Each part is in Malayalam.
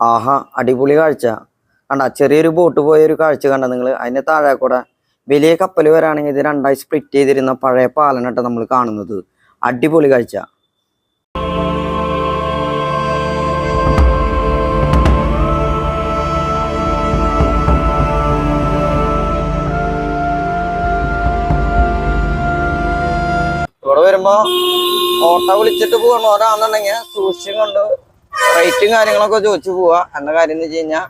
ആഹാ അടിപൊളി കാഴ്ച. കണ്ട ചെറിയൊരു ബോട്ട് പോയ ഒരു കാഴ്ച കണ്ട നിങ്ങൾ അതിന്റെ താഴെ കൂടെ വലിയ കപ്പൽ വരാണെങ്കിൽ ഇത് രണ്ടായി സ്പ്ലിറ്റ് ചെയ്തിരുന്ന പഴയ പാലനട്ട നമ്മൾ കാണുന്നത്. അടിപൊളി കാഴ്ച. ഇവിടെ വരുമ്പോ ഓട്ടോ വിളിച്ചിട്ട് പോകണവരാണെന്നുണ്ടെങ്കിൽ സൂക്ഷിച്ചും കൊണ്ട് റേറ്റും കാര്യങ്ങളൊക്കെ ചോദിച്ചു പോവാ. എന്ന കാര്യം എന്ന് വെച്ച് കഴിഞ്ഞാൽ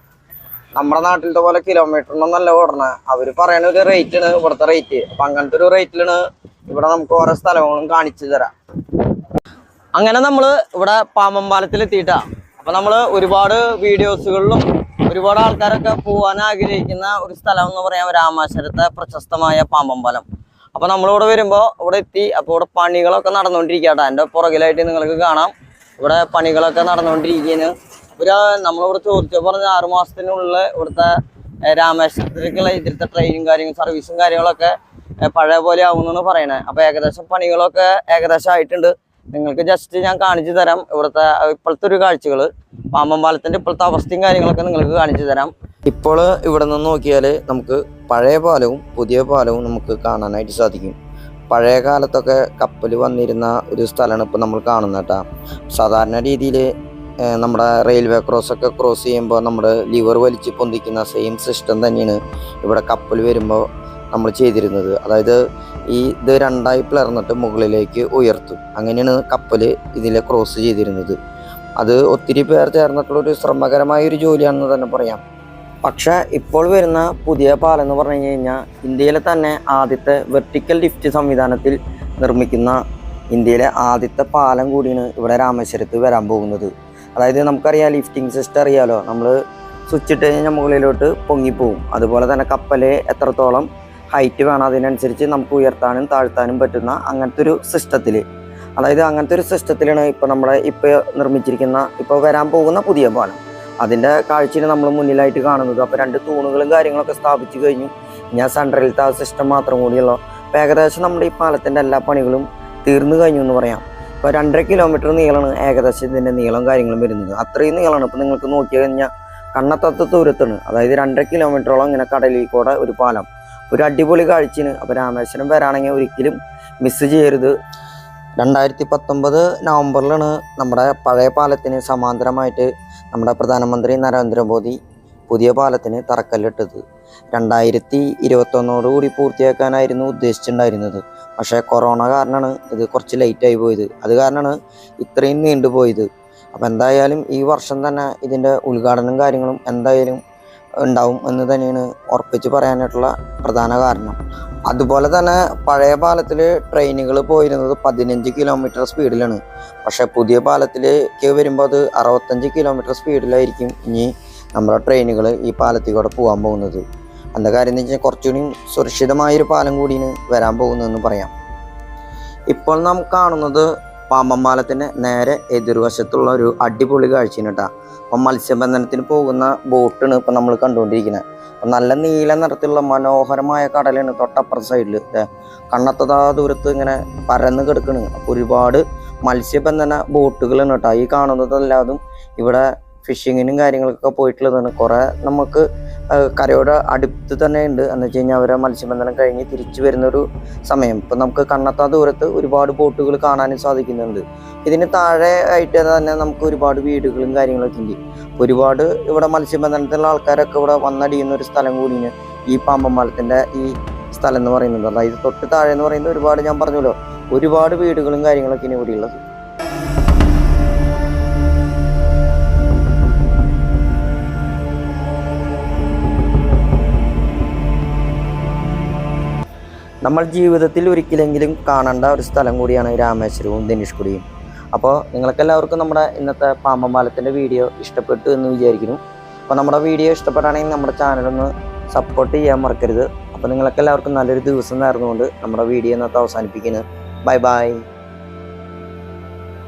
നമ്മുടെ നാട്ടിലത്തെ പോലെ കിലോമീറ്ററിനൊന്നും നല്ല ഓടണ. അവർ പറയണ ഒരു റേറ്റ് ആണ് ഇവിടുത്തെ റേറ്റ് അപ്പൊ അങ്ങനത്തെ ഒരു റേറ്റിലാണ് ഇവിടെ നമുക്ക് ഓരോ സ്ഥലങ്ങളും കാണിച്ചു തരാം. അങ്ങനെ നമ്മൾ ഇവിടെ പാമ്പമ്പാലത്തിൽ എത്തിയിട്ടാ. അപ്പൊ നമ്മൾ ഒരുപാട് വീഡിയോസുകളിലും ഒരുപാട് ആൾക്കാരൊക്കെ പോകാൻ ആഗ്രഹിക്കുന്ന ഒരു സ്ഥലം എന്ന് പറയാം രാമാശ്വരത്തെ പ്രശസ്തമായ പാമ്പമ്പാലം അപ്പൊ നമ്മളിവിടെ വരുമ്പോ ഇവിടെ എത്തി. അപ്പൊ ഇവിടെ പണികളൊക്കെ നടന്നുകൊണ്ടിരിക്കട്ടെ എന്റെ പുറകിലായിട്ട് നിങ്ങൾക്ക് കാണാം. ഇവിടെ പണികളൊക്കെ നടന്നുകൊണ്ടിരിക്കുകയാണ്. ഒരു നമ്മളിവിടെ ചോദിച്ചു പറഞ്ഞ ആറു മാസത്തിനുള്ളിൽ ഇവിടുത്തെ രാമേശ്വരത്തിലേക്കുള്ള ഇതിലത്തെ ട്രെയിനും കാര്യങ്ങളും സർവീസും കാര്യങ്ങളൊക്കെ പഴയ പോലെ ആവുമെന്നാണ് പറയണേ. അപ്പൊ ഏകദേശം പണികളൊക്കെ ഏകദേശം ആയിട്ടുണ്ട്. നിങ്ങൾക്ക് ജസ്റ്റ് ഞാൻ കാണിച്ചു തരാം ഇവിടുത്തെ ഇപ്പോഴത്തെ ഒരു കാഴ്ചകൾ പാമ്പമ്പാലത്തിന്റെ ഇപ്പോഴത്തെ അവസ്ഥയും കാര്യങ്ങളൊക്കെ നിങ്ങൾക്ക് കാണിച്ചു തരാം. ഇപ്പോൾ ഇവിടെ നിന്ന് നോക്കിയാൽ നമുക്ക് പഴയ പാലവും പുതിയ പാലവും നമുക്ക് കാണാനായിട്ട് സാധിക്കും. പഴയ കാലത്തൊക്കെ കപ്പൽ വന്നിരുന്ന ഒരു സ്ഥലമാണ് ഇപ്പോൾ നമ്മൾ കാണുന്നത് കേട്ടോ. സാധാരണ രീതിയിൽ നമ്മുടെ റെയിൽവേ ക്രോസൊക്കെ ക്രോസ് ചെയ്യുമ്പോൾ നമ്മുടെ ലിവർ വലിച്ച് പൊന്തിക്കുന്ന സെയിം സിസ്റ്റം തന്നെയാണ് ഇവിടെ കപ്പൽ വരുമ്പോൾ നമ്മൾ ചെയ്തിരുന്നത്. അതായത് ഈ ഇത് രണ്ടായി പിളർന്നിട്ട് മുകളിലേക്ക് ഉയർത്തും. അങ്ങനെയാണ് കപ്പൽ ഇതിൽ ക്രോസ് ചെയ്തിരുന്നത്. അത് ഒത്തിരി പേർ ചേർന്നിട്ടുള്ളൊരു ശ്രമകരമായ ഒരു ജോലിയാണെന്ന് തന്നെ പറയാം. പക്ഷെ ഇപ്പോൾ വരുന്ന പുതിയ പാലം എന്ന് പറഞ്ഞു കഴിഞ്ഞാൽ ഇന്ത്യയിലെ തന്നെ ആദ്യത്തെ വെർട്ടിക്കൽ ലിഫ്റ്റ് സംവിധാനത്തിൽ നിർമ്മിക്കുന്ന ഇന്ത്യയിലെ ആദ്യത്തെ പാലം കൂടിയാണ് ഇവിടെ രാമേശ്വരത്ത് വരാൻ പോകുന്നത്. അതായത് നമുക്കറിയാം ലിഫ്റ്റിംഗ് സിസ്റ്റം അറിയാലോ? നമ്മൾ സ്വിച്ച് ഇട്ട് കഴിഞ്ഞാൽ മുകളിലോട്ട് പൊങ്ങിപ്പോവും. അതുപോലെ തന്നെ കപ്പൽ എത്രത്തോളം ഹൈറ്റ് വേണം അതിനനുസരിച്ച് നമുക്ക് ഉയർത്താനും താഴ്ത്താനും പറ്റുന്ന അങ്ങനത്തെ ഒരു സിസ്റ്റത്തിൽ അതായത് അങ്ങനത്തെ ഒരു സിസ്റ്റത്തിലാണ് ഇപ്പോൾ നമ്മുടെ ഇപ്പോൾ നിർമ്മിച്ചിരിക്കുന്ന ഇപ്പോൾ വരാൻ പോകുന്ന പുതിയ പാലം. അതിന്റെ കാഴ്ചയിൽ നമ്മൾ മുന്നിലായിട്ട് കാണുന്നത്. അപ്പോൾ രണ്ട് തൂണുകളും കാര്യങ്ങളൊക്കെ സ്ഥാപിച്ചു കഴിഞ്ഞു. ഞാൻ സെൻട്രലിലത്തെ ആ സിസ്റ്റം മാത്രം കൂടിയുള്ളൂ. അപ്പോൾ ഏകദേശം നമ്മുടെ ഈ പാലത്തിന്റെ എല്ലാ പണികളും തീർന്നു കഴിഞ്ഞു എന്ന് പറയാം. ഇപ്പോൾ രണ്ടര കിലോമീറ്റർ നീളമാണ് ഏകദേശം ഇതിന്റെ നീളം കാര്യങ്ങളും വരുന്നത്. അത്രയും നീളമാണ് ഇപ്പോൾ നിങ്ങൾക്ക് നോക്കി കഴിഞ്ഞാൽ കണ്ണത്തത്ത് ദൂരത്താണ്. അതായത് രണ്ടര കിലോമീറ്ററോളം ഇങ്ങനെ കടലിൽ കൂടെ ഒരു പാലം. ഒരു അടിപൊളി കാഴ്ചയാണ്. അപ്പോൾ രാമേശ്വരം വരാണെങ്കിൽ ഒരിക്കലും മിസ് ചെയ്യരുത്. രണ്ടായിരത്തി പത്തൊമ്പത് നവംബറിലാണ് നമ്മുടെ പഴയ പാലത്തിന് സമാന്തരമായിട്ട് നമ്മുടെ പ്രധാനമന്ത്രി നരേന്ദ്രമോദി പുതിയ പാലത്തിന് തറക്കല്ലിട്ടത്. രണ്ടായിരത്തി ഇരുപത്തൊന്നോടുകൂടി പൂർത്തിയാക്കാനായിരുന്നു ഉദ്ദേശിച്ചിട്ടുണ്ടായിരുന്നത്. പക്ഷേ കൊറോണ കാരണമാണ് ഇത് കുറച്ച് ലേറ്റായി പോയത്. അത് കാരണമാണ് ഇത്രയും നീണ്ടുപോയത് അപ്പോൾ എന്തായാലും ഈ വർഷം തന്നെ ഇതിന്റെ ഉദ്ഘാടനം കാര്യങ്ങളും എന്തായാലും ഉണ്ടാവും എന്ന് തന്നെയാണ് ഉറപ്പിച്ച് പറയാനായിട്ടുള്ള പ്രധാന കാരണം. അതുപോലെ തന്നെ പഴയ പാലത്തിൽ ട്രെയിനുകൾ പോയിരുന്നത് പതിനഞ്ച് കിലോമീറ്റർ സ്പീഡിലാണ് പക്ഷേ പുതിയ പാലത്തിലേക്ക് വരുമ്പോൾ അത് അറുപത്തഞ്ച് കിലോമീറ്റർ സ്പീഡിലായിരിക്കും ഇനി നമ്മുടെ ട്രെയിനുകൾ ഈ പാലത്തിൽ കൂടെ പോകാൻ പോകുന്നത്. എന്താ കാര്യം എന്ന് വെച്ചാൽ കുറച്ചുകൂടി സുരക്ഷിതമായൊരു പാലം കൂടിയാണ് വരാൻ പോകുന്നതെന്ന് പറയാം. ഇപ്പോൾ നാം കാണുന്നത് പാമ്പം പാലത്തിന്റെ നേരെ എതിർവശത്തുള്ള ഒരു അടിപൊളി കാഴ്ചയാണ് കേട്ടോ. അപ്പം മത്സ്യബന്ധനത്തിന് പോകുന്ന ബോട്ടാണ് ഇപ്പം നമ്മൾ കണ്ടുകൊണ്ടിരിക്കുന്നത്. അപ്പം നല്ല നീല നിറത്തിലുള്ള മനോഹരമായ കടലാണ് തൊട്ടപ്പുറ സൈഡിൽ കണ്ണത്തതാ ദൂരത്ത് ഇങ്ങനെ പരന്ന് കിടക്കണ്. അപ്പോൾ ഒരുപാട് മത്സ്യബന്ധന ബോട്ടുകളാണ് കേട്ടോ. ഈ കാണുന്നതല്ലാതും ഇവിടെ ഫിഷിങ്ങിനും കാര്യങ്ങൾക്കൊക്കെ പോയിട്ടുള്ളതാണ്. കുറേ നമുക്ക് കരയോട് അടുത്ത് തന്നെ ഉണ്ട്. എന്ന് വെച്ച് കഴിഞ്ഞാൽ അവരെ മത്സ്യബന്ധനം കഴിഞ്ഞ് തിരിച്ചു വരുന്നൊരു സമയം. ഇപ്പം നമുക്ക് കണ്ണത്താ ദൂരത്ത് ഒരുപാട് ബോട്ടുകൾ കാണാനും സാധിക്കുന്നുണ്ട്. ഇതിന് താഴെ ആയിട്ട് തന്നെ നമുക്ക് ഒരുപാട് വീടുകളും കാര്യങ്ങളൊക്കെ ഉണ്ട്. ഒരുപാട് ഇവിടെ മത്സ്യബന്ധനത്തിലുള്ള ആൾക്കാരൊക്കെ ഇവിടെ വന്നടിയുന്ന ഒരു സ്ഥലം കൂടിയാണ് ഈ പാമ്പമ്പാലത്തിന്റെ ഈ സ്ഥലം എന്ന് പറയുന്നത്. അതായത് തൊട്ട് താഴെ എന്ന് പറയുന്നത് ഒരുപാട് ഞാൻ പറഞ്ഞല്ലോ ഒരുപാട് വീടുകളും കാര്യങ്ങളൊക്കെ ഇവിടെ ഉള്ളത്. നമ്മൾ ജീവിതത്തിൽ ഒരിക്കലെങ്കിലും കാണേണ്ട ഒരു സ്ഥലം കൂടിയാണ് രാമേശ്വരവും ധനുഷ്കുടിയും. അപ്പോൾ നിങ്ങൾക്ക് എല്ലാവർക്കും നമ്മുടെ ഇന്നത്തെ പാമ്പമ്പാലത്തിന്റെ വീഡിയോ ഇഷ്ടപ്പെട്ടു എന്ന് വിചാരിക്കുന്നു. അപ്പോൾ നമ്മുടെ വീഡിയോ ഇഷ്ടപ്പെട്ടാണെങ്കിൽ നമ്മുടെ ചാനലൊന്ന് സപ്പോർട്ട് ചെയ്യാൻ മറക്കരുത്. അപ്പോൾ നിങ്ങൾക്കെല്ലാവർക്കും നല്ലൊരു ദിവസം നേർന്നുകൊണ്ട് നമ്മുടെ വീഡിയോ ഇന്നത്തെ അവസാനിപ്പിക്കുന്നത് ബൈ ബൈ.